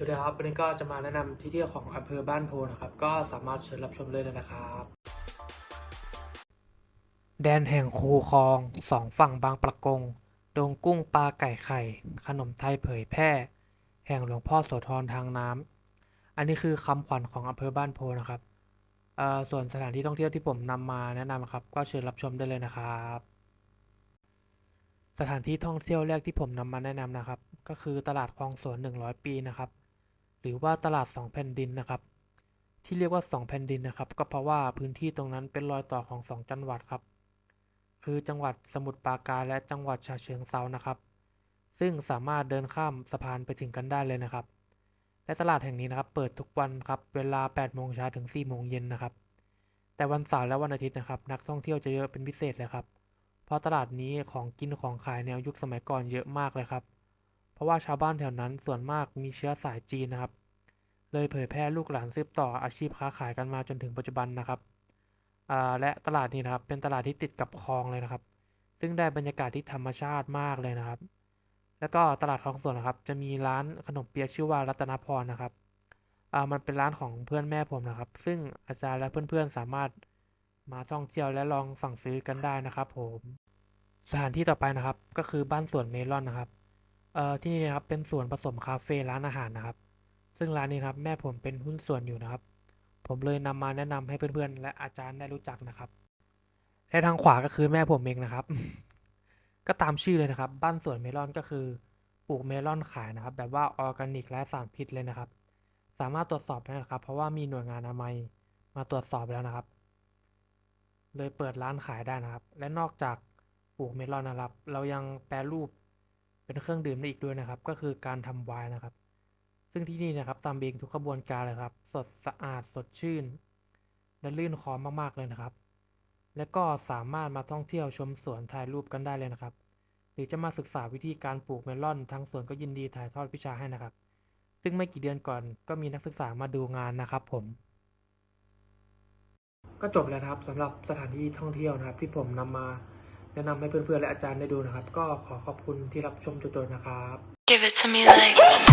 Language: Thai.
สวัสดีครับวันนี้ก็จะมาแนะนำที่เที่ยวของอำเภอบ้านโพนะครับ ก็สามารถเชิญรับชมเลยนะครับ แดนแห่งคูคลองสองฝั่งบางประกง ดงกุ้งปลาไก่ไข่ ขนมไทยเผยแพร่ แห่งหลวงพ่อโสธรทางน้ำอันนี้คือคำขวัญของอำเภอบ้านโพนะครับส่วนสถานที่ท่องเที่ยวที่ผมนำมาแนะนำครับ ก็เชิญรับชมได้เลยนะครับ สถานที่ท่องเที่ยวแรกที่ผมนำมาแนะนำนะครับ ก็คือตลาดคลองสวน100 ปีนะครับ หรือว่าตลาดสองแผ่นดินนะครับ ที่เรียกว่าสองแผ่นดินนะครับ ก็เพราะว่าพื้นที่ตรงนั้นเป็นรอยต่อของสองจังหวัดครับ คือจังหวัดสมุทรปราการและจังหวัดฉะเชิงเทรานะครับ ซึ่งสามารถเดินข้ามสะพานไปถึงกันได้เลยนะครับ และตลาดแห่งนี้นะครับ เปิดทุกวันครับเวลา8โมงเช้าถึง4โมงเย็นนะครับ แต่วันเสาร์และวันอาทิตย์นะครับ นักท่องเที่ยวจะเยอะเป็นพิเศษเลยครับ เพราะตลาดนี้ของกินของขายแนวยุคสมัยก่อนเยอะมากเลยครับ เพราะว่าชาวบ้านแถวนั้นส่วนมากมีเชื้อสายจีนนะครับ เลยเผยแพร่ลูกหลานสืบต่ออาชีพค้าขายกันมาจนถึงปัจจุบันนะครับและตลาดนี้นะครับเป็นตลาดที่ติดกับคลองเลยนะครับ ซึ่งได้บรรยากาศที่ธรรมชาติมากเลยนะครับ แล้วก็ตลาดคลองสวนนะครับ จะมีร้านขนมเปี๊ยะชื่อว่ารัตนพรนะครับมันเป็นร้านของเพื่อนแม่ผมนะครับ ซึ่งอาจารย์และเพื่อนๆสามารถมาท่องเที่ยวและลองสั่งซื้อกันได้นะครับ ผม สถานที่ต่อไปนะครับ ก็คือบ้านสวนเมลอนนะครับ เอ่อที่นี่นะครับเป็นสวนผสมคาเฟ่ร้านอาหารนะครับ ซึ่งร้านนี้นะครับแม่ผมเป็นหุ้นส่วนอยู่นะครับ ผมเลยนำมาแนะนำให้เพื่อนๆ และอาจารย์ได้รู้จักนะครับและทางขวาก็คือแม่ผมเองนะครับ ก็ตามชื่อเลยนะครับ บ้านสวนเมลอนก็คือปลูกเมลอนขายนะครับ แบบว่าออร์แกนิกและสารพิษเลยนะครับ สามารถตรวจสอบได้นะครับ เพราะว่ามีหน่วยงานอนามัยมาตรวจสอบแล้วนะครับ เลยเปิดร้านขายได้นะครับ และนอกจากปลูกเมลอนนะครับ เรายังแปรรูป เป็นเครื่องดื่มได้อีกด้วยนะครับ ก็คือการทำไวน์นะครับ ซึ่งที่นี่นะครับทำเองทุกกระบวนการเลยครับ สดสะอาดสดชื่น และลื่นคอมากๆเลยนะครับ และก็สามารถมาท่องเที่ยวชมสวนถ่ายรูปกันได้เลยนะครับ หรือจะมาศึกษาวิธีการปลูกเมลอนทางสวนก็ยินดีถ่ายทอดวิชาให้นะครับ ซึ่งไม่กี่เดือนก่อนก็มีนักศึกษามาดูงานนะครับ ผมก็จบแล้วนะครับสำหรับสถานที่ท่องเที่ยวนะครับ ที่ผมนำมา แนะนำให้เพื่อนๆและอาจารย์ได้ดูนะครับ ก็ขอขอบคุณที่รับชมจนจบนะครับ Give it to me like